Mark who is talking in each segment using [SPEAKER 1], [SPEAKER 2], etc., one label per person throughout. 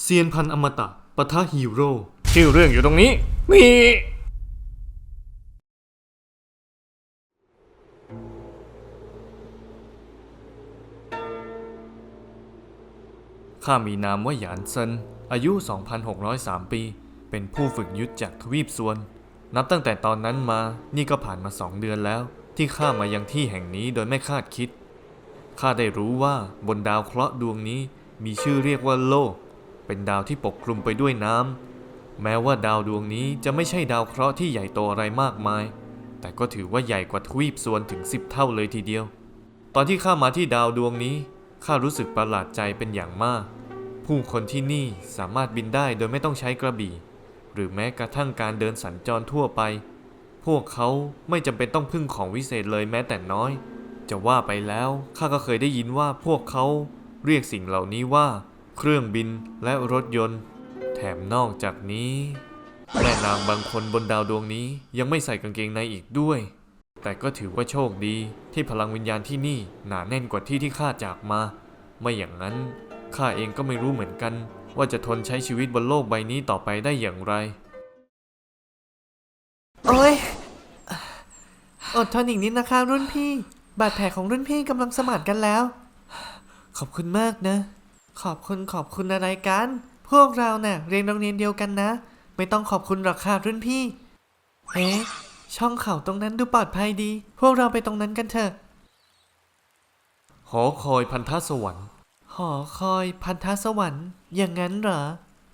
[SPEAKER 1] เซียนพันอมตะปะทะฮีโร่
[SPEAKER 2] ชื่อเรื่องอยู่ตรงนี้นี่
[SPEAKER 1] ข้ามีนามว่าหยานเซิน อายุ 2,603 ปี เป็นผู้ฝึกยุทธจากทวีปซวน นับตั้งแต่ตอนนั้นมา นี่ก็ผ่านมาสองเดือนแล้ว ที่ข้ามายังที่แห่งนี้โดยไม่คาดคิด ข้าได้รู้ว่าบนดาวเคราะห์ดวงนี้มีชื่อเรียกว่าโลก เป็นดาวที่ปกคลุมไปด้วยน้ำแม้ว่าดาวดวงนี้จะไม่ใช่ดาวเคราะห์ที่ใหญ่โตอะไรมากมาย แต่ก็ถือว่าใหญ่กว่าทวีปซวนถึง10เท่าเลยทีเดียว ตอนที่ข้ามาที่ดาวดวงนี้ข้ารู้สึกประหลาดใจเป็นอย่างมาก ผู้คนที่นี่สามารถบินได้โดยไม่ต้องใช้กระบี่ หรือแม้กระทั่งการเดินสัญจรทั่วไป พวกเขาไม่จำเป็นต้องพึ่งของวิเศษเลยแม้แต่น้อย จะว่าไปแล้วข้าก็เคยได้ยินว่าพวกเขาเรียกสิ่งเหล่านี้ว่า เครื่องบินและรถยนต์ แถมนอกจากนี้ แม่นางบางคนบนดาวดวงนี้ยังไม่ใส่กางเกงในอีกด้วย แต่ก็ถือว่าโชคดีที่พลังวิญญาณที่นี่หนาแน่นกว่าที่ที่ข้าจากมา ไม่อย่างนั้นข้าเองก็ไม่รู้เหมือนกัน ว่าจะทนใช้ชีวิตบนโลกใบนี้ต่อไปได้อย่างไร
[SPEAKER 3] โอ้ยอดทนอีกนิดนะคะรุ่นพี่ บาดแผลของรุ่นพี่กำลังสมานกันแล้ว ขอบคุณมากนะ ขอบคุณขอบคุณอะไรกัน พวกเราเนะ่ะเรียนโรงเรียนเดียวกันนะ ไม่ต้องขอบคุณหรอกค่ะรุ่นพี่ เอ๊ะ ช่องเขาตรงนั้นดูปลอดภัยดี พวกเราไปตรงนั้นกันเถอะ
[SPEAKER 1] หอคอยพันธสวรรค์
[SPEAKER 3] หอคอยพันธสวรรค์ อย่างนั้นเหรอ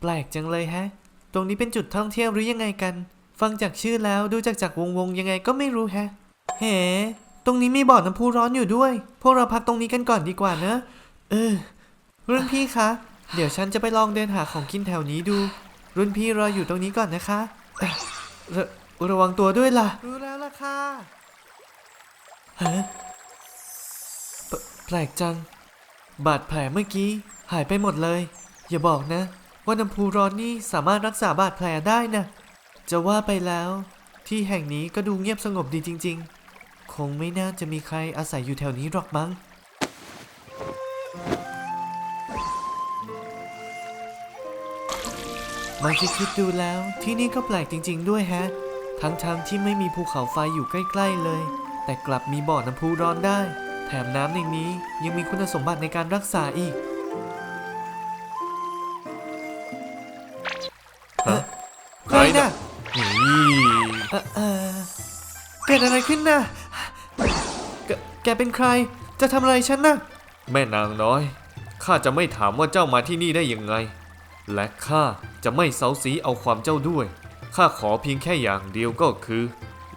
[SPEAKER 3] แปลกจังเลยแฮะ ตรงนี้เป็นจุดท่องเที่ยวหรือยังไงกัน ฟังจากชื่อแล้วดูจากจากวงวงๆยังไงก็ไม่รู้แฮะ เฮ้ ตรงนี้มีบ่อน้ำพุร้อนอยู่ด้วย พวกเราพักตรงนี้กันก่อนดีกว่านะ เออ รุ่นพี่คะ เดี๋ยวฉันจะไปลองเดินหาของกินแถวนี้ดู รุ่นพี่รออยู่ตรงนี้ก่อนนะคะเอ่อระระวังตัวด้วยล่ะ รู้แล้วล่ะค่ะฮะแปแปลกจัง บาดแผลเมื่อกี้หายไปหมดเลย อย่าบอกนะ ว่าน้ำพุร้อนนี่สามารถรักษาบาดแผลได้นะจะว่าไปแล้ว ที่แห่งนี้ก็ดูเงียบสงบดีจริง ๆ คงไม่น่าจะมีใครอาศัยอยู่แถวนี้หรอกมั้ง มาคิดคิดดูแล้วที่นี่ก็แปลกจริง ๆ ด้วยแฮะ ทั้งๆทที่ไม่มีภูเขาไฟอยู่ใกล้ ๆ เลย แต่กลับมีบ่อน้ำพุร้อนได้ แถมน้ำในนี้ยังมีคุณสมบัติในการรักษาอีก
[SPEAKER 1] ฮะ
[SPEAKER 3] ใครน่ะ
[SPEAKER 1] นี่
[SPEAKER 3] เอ่อเอ่อเกิดอะไรขึ้นน่ะแกแกเป็นใครจะทำอะไรฉันน่ะ
[SPEAKER 1] แม่นางน้อย ข้าจะไม่ถามว่าเจ้ามาที่นี่ได้ยังไง และข้าจะไม่เซาซีเอาความเจ้าด้วย ข้าขอเพียงแค่อย่างเดียวก็คือ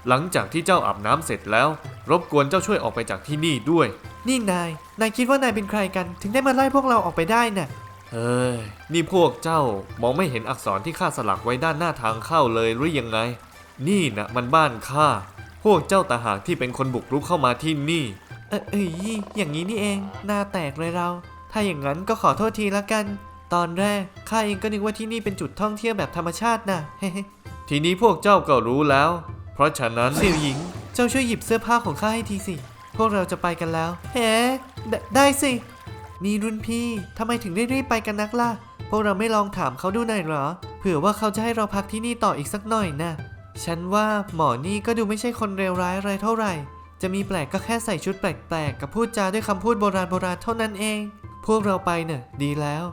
[SPEAKER 1] หลังจากที่เจ้าอาบน้ำเสร็จแล้ว รบกวนเจ้าช่วยออกไปจากที่นี่ด้วย
[SPEAKER 3] นี่นาย นายคิดว่านายเป็นใครกัน ถึงได้มาไล่พวกเราออกไปได้น่ะ
[SPEAKER 1] เฮ้ย นี่พวกเจ้ามองไม่เห็นอักษรที่ข้าสลักไว้ด้านหน้าทางเข้าเลยหรือยังไง นี่นะมันบ้านข้า พวกเจ้าตาหากที่เป็นคนบุกรุกเข้ามาที่นี่
[SPEAKER 3] เออเอ้ยอย่างนี้นี่เอง หน้าแตกเลยเรา ถ้าอย่างนั้นก็ขอโทษทีละกัน ตอนแรกข้าเองก็นึกว่าที่นี่เป็นจุดท่องเที่ยวแบบธรรมชาติน่ะเฮ้
[SPEAKER 1] ทีนี้พวกเจ้าก็รู้แล้ว เพราะฉะนั้น
[SPEAKER 3] เสี่ยวหญิง เจ้าช่วยหยิบเสื้อผ้าของข้าให้ทีสิ พวกเราจะไปกันแล้วเฮ้ไดได้สิ นี่รุ่นพี่ทำไมถึงได้รีบไปกันนักล่ะ พวกเราไม่ลองถามเขาดูหน่อยเหรอ เผื่อว่าเขาจะให้เราพักที่นี่ต่ออีกสักหน่อยนะ ฉันว่าหมอนี่ก็ดูไม่ใช่คนเลวร้ายอะไรเท่าไหร่ จะมีแปลกก็แค่ใส่ชุดแปลกๆ กับพูดจาด้วยคำพูดโบราณโบราณเท่านั้นเอง พวกเราไปเน่ะดีแล้ว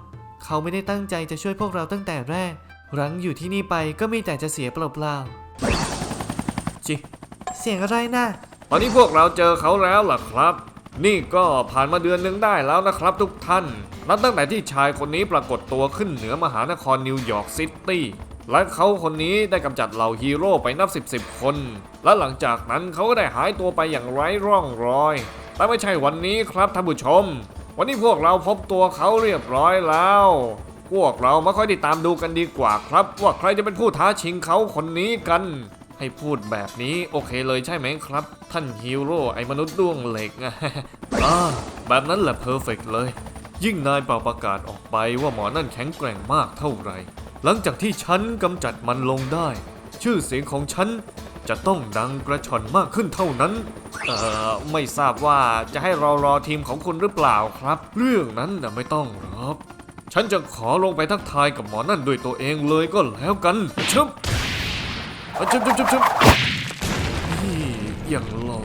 [SPEAKER 3] เขาไม่ได้ตั้งใจจะช่วยพวกเราตั้งแต่แรก รั้งอยู่ที่นี่ไปก็มีแต่จะเสียเปล่า
[SPEAKER 1] จิ
[SPEAKER 3] ๆเสียงอะไรน่ะ
[SPEAKER 2] ตอนนี้พวกเราเจอเขาแล้วล่ะครับ นี่ก็ผ่านมาเดือนหนึงได้แล้วนะครับทุกท่าน นับตั้งแต่ที่ชายคนนี้ปรากฏตัวขึ้นเหนือมหานครนิวยอร์กซิตี้ และเขาคนนี้ได้กำจัดเหล่าฮีโร่ไปนับสิบสิบคน และหลังจากนั้นเขาก็ได้หายตัวไปอย่างไร้ร่องรอย แต่ไม่ใช่วันนี้ครับท่านผู้ชม วันนี้พวกเราพบตัวเขาเรียบร้อยแล้ว พวกเรามาค่อยติดตามดูกันดีกว่าครับ ว่าใครจะเป็นผู้ท้าชิงเขาคนนี้กัน ให้พูดแบบนี้โอเคเลยใช่ไหมครับ ท่านฮีโร่ไอ้มนุษย์ด้วงเหล็กอะ
[SPEAKER 1] อ่าแบบนั้นแหละเพอร์เฟกเลย ยิ่งนายเป่าประกาศออกไปว่าหมอนั่นแข็งแกร่งมากเท่าไหร่ หลังจากที่ฉันกำจัดมันลงได้ ชื่อเสียงของฉัน จะต้องดังกระชอนมากขึ้นเท่านั้น
[SPEAKER 2] เอ่อ ไม่ทราบว่าจะให้เรารอทีมของคุณหรือเปล่าครับ
[SPEAKER 1] เรื่องนั้นนะไม่ต้องหรอกฉันจะขอลงไปทักทายกับหมอนั่นด้วยตัวเองเลยก็แล้วกันชึบชึบชึบชึบชึบนี่อย่างหล่อ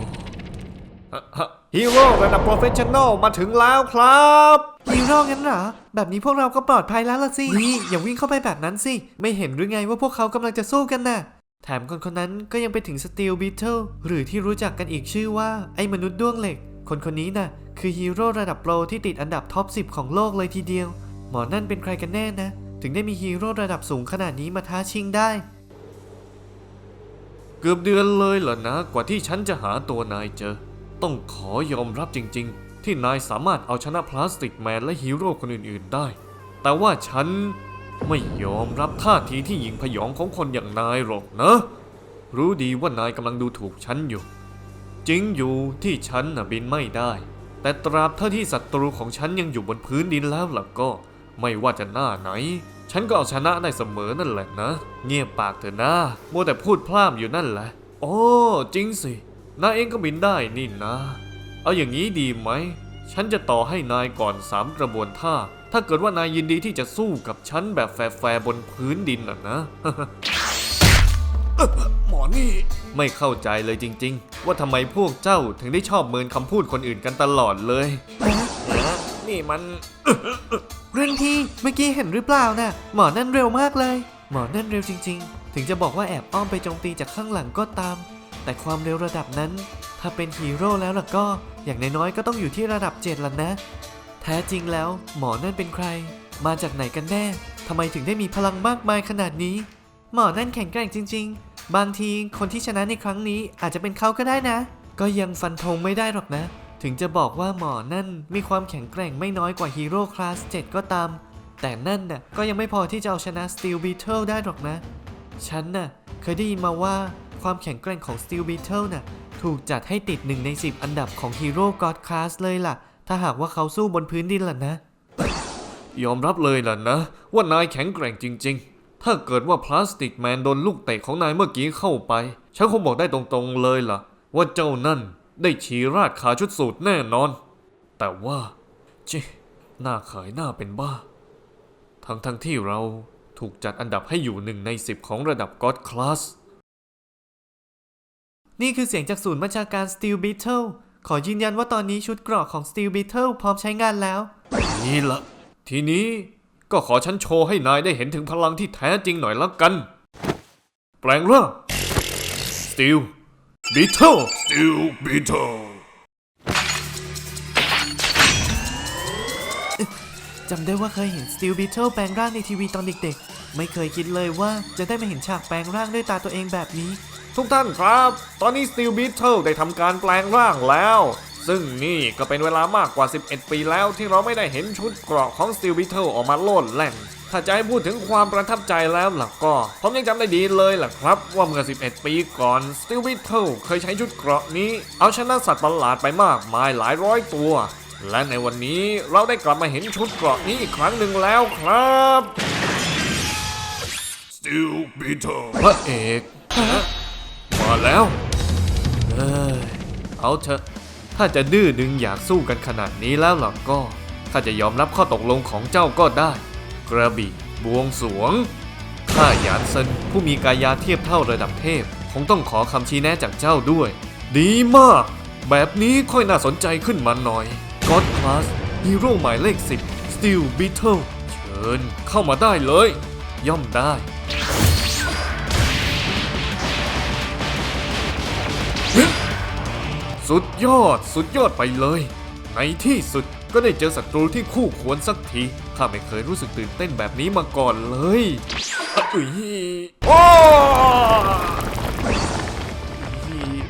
[SPEAKER 1] ฮีโร่ระดับโปรเฟชชั่นอลมาถึงแล้วครับ
[SPEAKER 3] ฮีโร่งั้นเหรอ แบบนี้พวกเราก็ปลอดภัยแล้วล่ะสิ นี่อย่าวิ่งเข้าไปแบบนั้นสิ ไม่เห็นหรือไงว่าพวกเขากำลังจะสู้กันน่ะ แถมคนคนนั้นก็ยังไปถึงสตีลบีเทิลหรือที่รู้จักกันอีกชื่อว่าไอ้มนุษย์ด้วงเหล็ก คนคนนี้น่ะคือฮีโร่ระดับโปรที่ติดอันดับท็อป 10 ของโลกเลยทีเดียว หมอนั่นเป็นใครกันแน่นะ ถึงได้มีฮีโร่ระดับสูงขนาดนี้มาท้าชิงได้
[SPEAKER 1] เกือบเดือนเลยเหรอนะ กว่าที่ฉันจะหาตัวนายเจอ ต้องขอยอมรับจริง ๆ ที่นายสามารถเอาชนะพลาสติกแมนและฮีโร่คนอื่นๆได้ แต่ว่าฉัน ไม่ยอมรับท่าทีที่หญิงพยองของคนอย่างนายหรอกนะ รู้ดีว่านายกำลังดูถูกฉันอยู่ จริงอยู่ที่ฉันน่ะบินไม่ได้ แต่ตราบเท่าที่ศัตรูของฉันยังอยู่บนพื้นดินแล้วล่ะก็ ไม่ว่าจะหน้าไหน ฉันก็เอาชนะได้เสมอนั่นแหละนะ เงียบปากเถอะนะมัวแต่พูดพล่ามอยู่นั่นแหละโอ้จริงสินายเองก็บินได้นี่นะ เอาอย่างนี้ดีไหม ฉันจะต่อให้นายก่อนสามกระบวนท่า ถ้าเกิดว่านายยินดีที่จะสู้กับฉันแบบแฟร์ๆบนพื้นดินน่ะนะหมอนี่ ไม่เข้าใจเลยจริง ๆ ว่าทำไมพวกเจ้าถึงได้ชอบเมินคำพูดคนอื่นกันตลอดเลย นี่มัน
[SPEAKER 3] รุ่นพี่เมื่อกี้เห็นหรือเปล่าน่ะหมอนั่นเร็วมากเลย หมอนั่นเร็วจริง ๆ ถึงจะบอกว่าแอบอ้อมไปโจมตีจากข้างหลังก็ตาม แต่ความเร็วระดับนั้น ถ้าเป็นฮีโร่แล้วล่ะก็ อย่างน้อยๆก็ต้องอยู่ที่ระดับเจ็ดละนะ แท้จริงแล้ว หมอนั่นเป็นใคร มาจากไหนกันแน่ทำไมถึงได้มีพลังมากมายขนาดนี้ หมอนั่นแข็งแกร่งจริง ๆ บางทีคนที่ชนะในครั้งนี้อาจจะเป็นเขาก็ได้นะ ก็ยังฟันธงไม่ได้หรอกนะ ถึงจะบอกว่าหมอนั่นมีความแข็งแกร่งไม่น้อยกว่าฮีโร่คลาส7ก็ตาม แต่นั่นน่ะก็ยังไม่พอที่จะเอาชนะ Steel Beetle ได้หรอกนะ ฉันน่ะเคยได้ยินมาว่าความแข็งแกร่งของ Steel Beetle น่ะถูกจัดให้ติด1ใน 10 อันดับของฮีโร่ God Class เลยล่ะ ถ้าหากว่าเขาสู้บนพื้นดินล่ะนะ
[SPEAKER 1] ยอมรับเลยล่ะนะ ว่านายแข็งแกร่งจริง ๆ ถ้าเกิดว่าพลาสติกแมนโดนลูกเตะของนายเมื่อกี้เข้าไป ฉันคงบอกได้ตรงๆเลยล่ะ ว่าเจ้านั่นได้ฉีราดขาชุดสูตรแน่นอน แต่ว่าเจ๊หน้าขายหน้าเป็นบ้า ทั้งทั้งๆที่เราถูกจัดอันดับให้อยู่หนึ่งในสิบของระดับก็อดคลาส
[SPEAKER 3] นี่คือเสียงจากศูนย์บัญชาการ Steel Beetle ขอยืนยันว่าตอนนี้ชุดเกราะของ Steel Beetle พร้อมใช้งานแล้ว
[SPEAKER 1] นี่ละ ทีนี้ก็ขอฉันโชว์ให้นายได้เห็นถึงพลังที่แท้จริงหน่อยละกัน แปลงร่าง Steel Beetle Steel Beetle
[SPEAKER 3] จำได้ว่าเคยเห็น Steel Beetle แปลงร่างในทีวีตอนเด็กๆ ไม่เคยคิดเลยว่าจะได้มาเห็นฉากแปลงร่างด้วยตาตัวเองแบบนี้
[SPEAKER 1] ทุกท่านครับ ตอนนี้ Steel Beetle ได้ทำการแปลงร่างแล้ว ซึ่งนี่ก็เป็นเวลามากกว่า 11 ปีแล้วที่เราไม่ได้เห็นชุดเกราะของ Steel Beetle ออกมาโลดแล่นถ้าจะให้พูดถึงความประทับใจแล้วล่ะก็ ผมยังจำได้ดีเลยล่ะครับ ว่าเมื่อ 11 ปีก่อน Steel Beetle เคยใช้ชุดเกราะนี้ เอาชนะสัตว์ประหลาดไปมากมายหลายร้อยตัว และในวันนี้เราได้กลับมาเห็นชุดเกราะนี้อีกครั้งหนึ่งแล้วครับ Steel Beetle พระเอกมาแล้วเอ้ยเอาเถอะ ถ้าจะดื้อดึงอยากสู้กันขนาดนี้แล้วล่ะก็ ข้าจะยอมรับข้อตกลงของเจ้าก็ได้ กระบี่บวงสรวง ข้าหยานเซินผู้มีกายาเทียบเท่าระดับเทพ คงต้องขอคำชี้แนะจากเจ้าด้วย ดีมาก แบบนี้ค่อยน่าสนใจขึ้นมาหน่อย God Class ฮีโร่หมายเลข 10 Steel Beetle เชิญเข้ามาได้เลย ย่อมได้ สุดยอดสุดยอดไปเลย ในที่สุดก็ได้เจอศัตรูที่คู่ควรสักทีข้าไม่เคยรู้สึกตื่นเต้นแบบนี้มาก่อนเลยอะอุ๊ยโอ้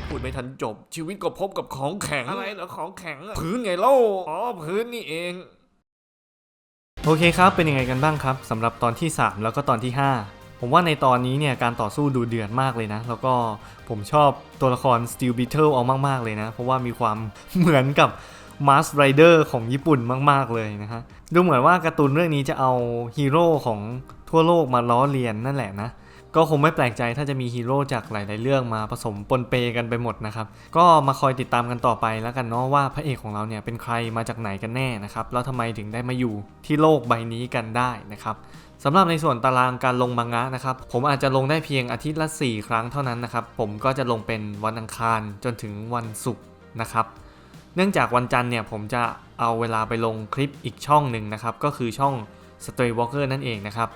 [SPEAKER 1] พูดไม่ทันจบ ชีวิตก็พบกับของแข็ง อะไรเหรอของแข็งพื้นไงเล่าอ๋อพื้นนี่เอง
[SPEAKER 4] โอเคครับ เป็นยังไงกันบ้างครับสำหรับตอนที่ 3 แล้วก็ตอนที่ 5 ผมว่าในตอนนี้เนี่ยการต่อสู้ดูเดือดมากเลยนะ แล้วก็ผมชอบตัวละคร Steel Beetle เอามาก ๆ เลยนะ เพราะว่ามีความเหมือนกับ Mask Rider ของญี่ปุ่นมาก ๆ เลยนะฮะ ดูเหมือนว่าการ์ตูนเรื่องนี้จะเอาฮีโร่ของทั่วโลกมาล้อเลียนนั่นแหละนะ
[SPEAKER 1] ก็คงไม่แปลกใจถ้าจะมีฮีโร่จากหลาย ๆ เรื่องมาผสมปนเปกันไปหมดนะครับ ก็มาคอยติดตามกันต่อไปแล้วกันเนาะว่าพระเอกของเราเนี่ยเป็นใครมาจากไหนกันแน่นะครับ แล้วทำไมถึงได้มาอยู่ที่โลกใบนี้กันได้นะครับ สำหรับในส่วนตารางการลงมังงะนะครับผมอาจจะลงได้เพียงอาทิตย์ละ 4 ครั้งเท่านั้นนะครับผมก็จะลงเป็นวันอังคารจนถึงวันศุกร์นะครับเนื่องจากวันจันทร์เนี่ยผมจะเอาเวลาไปลงคลิปอีกช่องหนึ่งนะครับก็คือช่อง Stray Walker นั่นเองนะครับ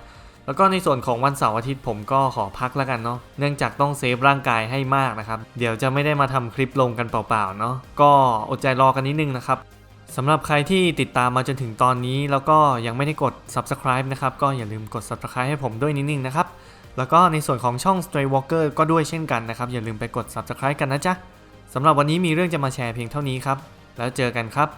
[SPEAKER 1] แล้วก็ในส่วนของวันเสาร์อาทิตย์ผมก็ขอพักแล้วกันเนาะเนื่องจากต้องเซฟร่างกายให้มากนะครับ เดี๋ยวจะไม่ได้มาทำคลิปลงกันเปล่าๆเนาะก็อดใจรอกันนิดนึงนะครับ สำหรับใครที่ติดตามมาจนถึงตอนนี้ แล้วก็ยังไม่ได้กด subscribe นะครับก็อย่าลืมกด subscribe ให้ผมด้วยนิดนึงนะครับแล้วก็ในส่วนของช่อง Stray Walker ก็ด้วยเช่นกันนะครับอย่าลืมไปกด subscribe กันนะจ๊ะสำหรับวันนี้มีเรื่องจะมาแชร์เพียงเท่านี้ครับแล้วเจอกันครับ